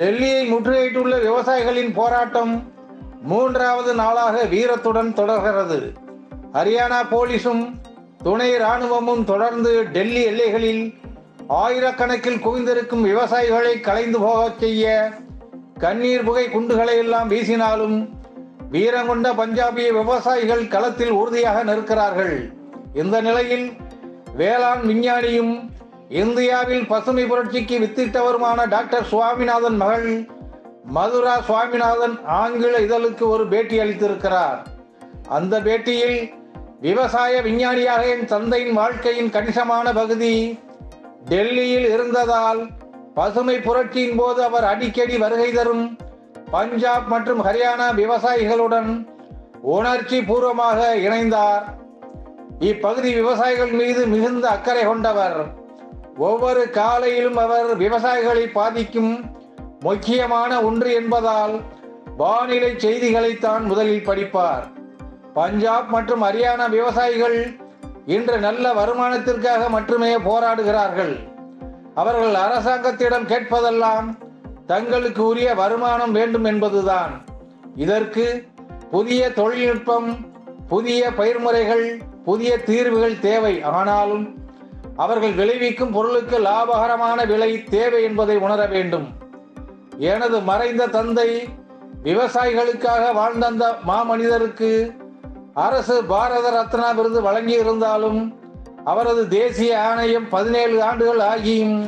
டெல்லியை முற்றுகையிட்டுள்ள விவசாயிகளின் போராட்டம் மூன்றாவது நாளாக வீரத்துடன் தொடர்கிறது. ஹரியானா போலீசும் துணை ராணுவமும் தொடர்ந்து டெல்லி எல்லைகளில் ஆயிரக்கணக்கில் குவிந்திருக்கும் விவசாயிகளை கலைந்து போகச் செய்ய கண்ணீர் புகை குண்டுகளை எல்லாம் வீசினாலும் வீரங்கொண்ட பஞ்சாபிய விவசாயிகள் களத்தில் உறுதியாக நிற்கிறார்கள். இந்த நிலையில் வேளாண் விஞ்ஞானியும் இந்தியாவில் பசுமை புரட்சிக்கு வித்திட்டவருமான டாக்டர் சுவாமிநாதன் மகள் மதுரா சுவாமிநாதன் ஆங்கில இதழுக்கு ஒரு பேட்டி அளித்திருக்கிறார். அந்த பேட்டியில் விவசாய விஞ்ஞானியாக என் தந்தையின் வாழ்க்கையின் கணிசமான பகுதி டெல்லியில் இருந்ததால் பசுமை புரட்சியின் போது அவர் அடிக்கடி வருகை தரும் பஞ்சாப் மற்றும் ஹரியானா விவசாயிகளுடன் உணர்ச்சி பூர்வமாக இணைந்தார். இப்பகுதி விவசாயிகள் மீது மிகுந்த அக்கறை கொண்டவர். ஒவ்வொரு காலையிலும் அவர் விவசாயிகளை பாதிக்கும் முக்கியமான ஒன்று என்பதால் வானிலை செய்திகளைத்தான் முதலில் படிப்பார். பஞ்சாப் மற்றும் ஹரியானா விவசாயிகள் இன்று நல்ல வருமானத்திற்காக மட்டுமே போராடுகிறார்கள். அவர்கள் அரசாங்கத்திடம் கேட்பதெல்லாம் தங்களுக்கு உரிய வருமானம் வேண்டும் என்பதுதான். இதற்கு புதிய தொழில்நுட்பம் புதிய பயிர்முறைகள் புதிய தீர்வுகள் தேவை. ஆனாலும் அவர்கள் விளைவிக்கும் பொருளுக்கு லாபகரமான விலை தேவை என்பதை உணர வேண்டும். எனது மறைந்த தந்தை விவசாயிகளுக்காக வாழ்ந்த அந்த மாமனிதருக்கு அரசு பாரத ரத்னா விருது வழங்கியிருந்தாலும் அவரது தேசிய ஆணையம் பதினேழு ஆண்டுகள் ஆகியும்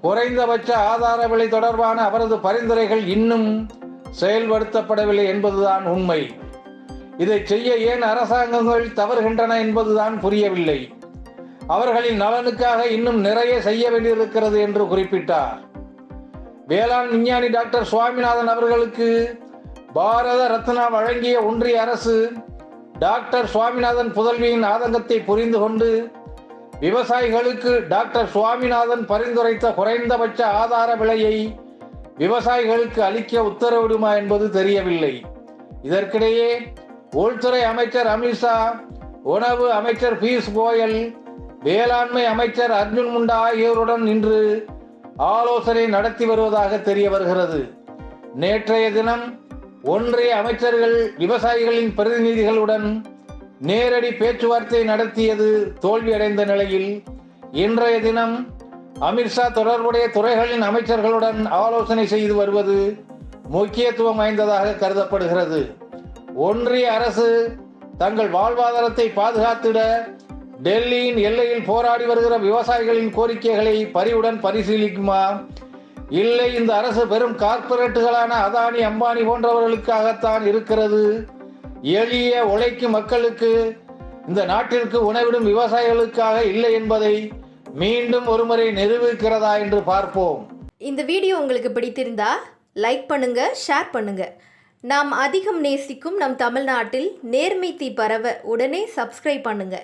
குறைந்தபட்ச ஆதார விலை தொடர்பான அவரது பரிந்துரைகள் இன்னும் செயல்படுத்தப்படவில்லை என்பதுதான் உண்மை. இதை செய்ய ஏன் அரசாங்கங்கள் தவறுகின்றன என்பதுதான் புரியவில்லை. அவர்களின் நலனுக்காக இன்னும் நிறைய செய்ய வேண்டியிருக்கிறது என்று குறிப்பிட்டார். வேளாண் விஞ்ஞானி டாக்டர் சுவாமிநாதன் அவர்களுக்கு பாரத ரத்னா வழங்கிய ஒன்றிய அரசு டாக்டர் சுவாமிநாதன் புதல்வியின் ஆதங்கத்தை புரிந்து கொண்டு விவசாயிகளுக்கு டாக்டர் சுவாமிநாதன் பரிந்துரைத்த குறைந்தபட்ச ஆதார விலையை விவசாயிகளுக்கு அளிக்க உத்தரவிடுமா என்பது தெரியவில்லை. இதற்கிடையே உள்துறை அமைச்சர் அமித்ஷா உணவு அமைச்சர் பியூஷ் கோயல் வேளாண்மை அமைச்சர் அர்ஜுன் முண்டா ஆகியோருடன் இன்று ஆலோசனை நடத்தி வருவதாக தெரிய வருகிறது. நேற்றைய தினம் ஒன்றிய அமைச்சர்கள் விவசாயிகளின் பிரதிநிதிகளுடன் நேரடி பேச்சுவார்த்தை நடத்தியது தோல்வியடைந்த நிலையில் இன்றைய தினம் அமித்ஷா தொடர்புடைய துறைகளின் அமைச்சர்களுடன் ஆலோசனை செய்து வருவது முக்கியத்துவம் வாய்ந்ததாக கருதப்படுகிறது. ஒன்றிய அரசு தங்கள் வாழ்வாதாரத்தை பாதுகாத்திட டெல்லியின் எல்லையில் போராடி வருகிற விவசாயிகளின் கோரிக்கைகளை பரிவுடன் பரிசீலிக்குமா? இல்லை இந்த அரசு பெரும் கார்ப்பரேட்டுகளான அதானி அம்பானி போன்றவர்களுக்காகத்தான் இருக்கிறது. எளிய உழைக்கும் மக்களுக்கு இந்த நாட்டிற்கு உணவிடும் விவசாயிகளுக்காக இல்லை என்பதை மீண்டும் ஒருமுறை நிரூபிக்கிறதா என்று பார்ப்போம். இந்த வீடியோ உங்களுக்கு பிடித்திருந்தா லைக் பண்ணுங்க ஷேர் பண்ணுங்க. நாம் அதிகம் நேசிக்கும் நம் தமிழ்நாட்டில் நேர்மை தீ பரவ உடனே சப்ஸ்கிரைப் பண்ணுங்க.